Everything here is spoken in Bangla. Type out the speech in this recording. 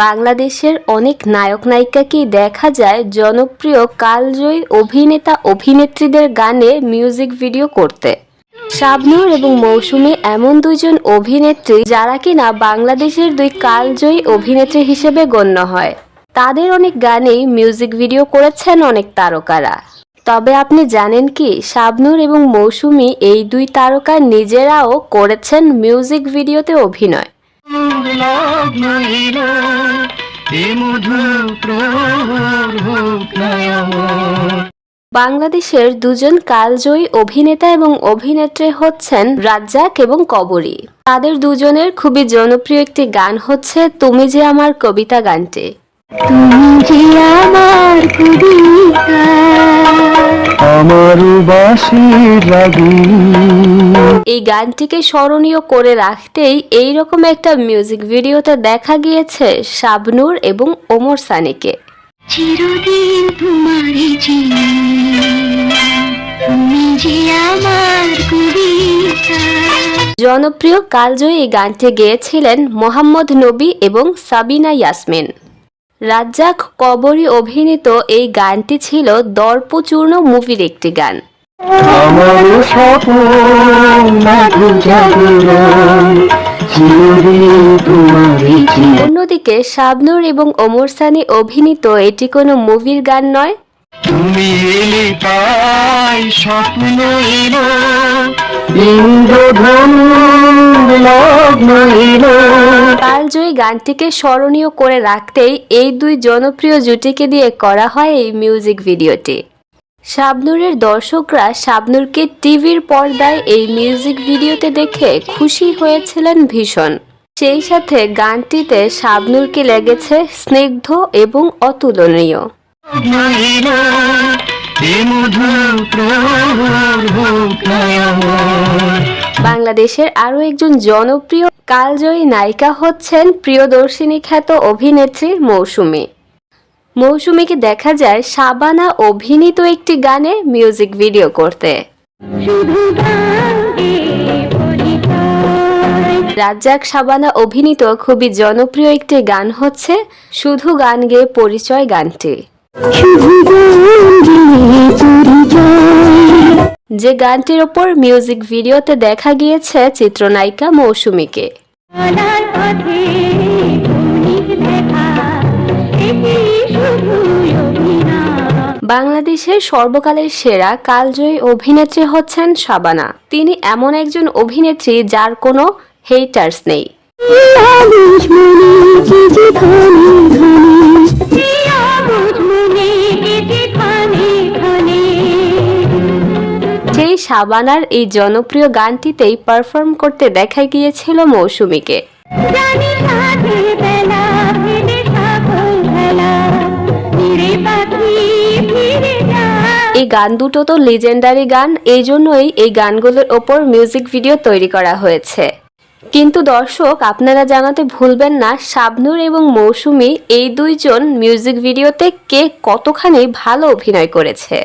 বাংলাদেশের অনেক নায়ক নায়িকাকেই দেখা যায় জনপ্রিয় কালজয়ী অভিনেতা অভিনেত্রীদের গানে মিউজিক ভিডিও করতে। শাবনূর এবং মৌসুমী এমন দুইজন অভিনেত্রী যারা কিনা বাংলাদেশের দুই কালজয়ী অভিনেত্রী হিসেবে গণ্য হয়। তাদের অনেক গানেই মিউজিক ভিডিও করেছেন অনেক তারকারা। তবে আপনি জানেন কি, শাবনূর এবং মৌসুমী এই দুই তারকা নিজেরাও করেছেন মিউজিক ভিডিওতে অভিনয়। লগ্ন এলো এ মধু প্রহর হোক বাংলাদেশের দুজন কালজয়ী অভিনেতা এবং অভিনেত্রী হচ্ছেন রাজ্জাক এবং কবরী। তাদের দুজনের খুবই জনপ্রিয় একটি গান হচ্ছে তুমি যে আমার কবিতা গানটি। তুমি যে আমার কবিতা লাগি এই গানটিকে স্মরণীয় করে রাখতেই এই রকম একটা মিউজিক ভিডিওতে দেখা গিয়েছে শাবনূর এবং ওমর সানিকে। চিরদিন তোমারই তুমি যে আমার কবিতা। জনপ্রিয় কালজয়ী এই গানটি গেয়েছিলেন মোহাম্মদ নবী এবং সাবিনা ইয়াসমিন। রাজ্জাক কবরী অভিনীত এই গানটি ছিল দর্পচূর্ণ মুভির একটি গান। অন্যদিকে শাবনুর এবং ওমর সানি অভিনীত এটি কোনো মুভির গান নয় তুমি এলে স্বপ্ন কালজয়ী গানটিকে স্মরণীয় করে রাখতেই এই দুই জনপ্রিয় জুটিকে দিয়ে করা হয় এই মিউজিক ভিডিওটি। শাবনূরের দর্শকরা শাবনূরকে টিভির পর্দায় এই মিউজিক ভিডিওতে দেখে খুশি হয়েছিলেন ভীষণ। সেই সাথে গানটিতে শাবনূরকে লেগেছে স্নিগ্ধ এবং অতুলনীয়। বাংলাদেশের আরও একজন জনপ্রিয় কালজয়ী নায়িকা হচ্ছেন প্রিয়দর্শিনী খ্যাত অভিনেত্রী মৌসুমী। মৌসুমীকে দেখা যায় সাবানা অভিনীত একটি গানে মিউজিক ভিডিও করতে। রাজ্জাক শাবানা অভিনীত খুবই জনপ্রিয় একটি গান হচ্ছে শুধু গান গেয়ে পরিচয় গানটি। যে গানটির ওপর মিউজিক ভিডিওতে দেখা গিয়েছে চিত্রনায়িকা মৌসুমীকে। বাংলাদেশের সর্বকালের সেরা কালজয়ী অভিনেত্রী হচ্ছেন শাবানা। তিনি এমন একজন অভিনেত্রী যার কোনো হেটার্স নেই। শাবানার এই জনপ্রিয় গানটিতেই পারফর্ম করতে দেখা গিয়েছিল মৌসুমীকে। এই গান দুটো তো লিজেন্ডারি গান এই জন্যই এই গানগুলোর ওপর মিউজিক ভিডিও তৈরি করা হয়েছে। কিন্তু দর্শক আপনারা জানাতে ভুলবেন না শাবনূর এবং মৌসুমী এই দুইজন মিউজিক ভিডিওতে কে কতখানি ভালো অভিনয় করেছে।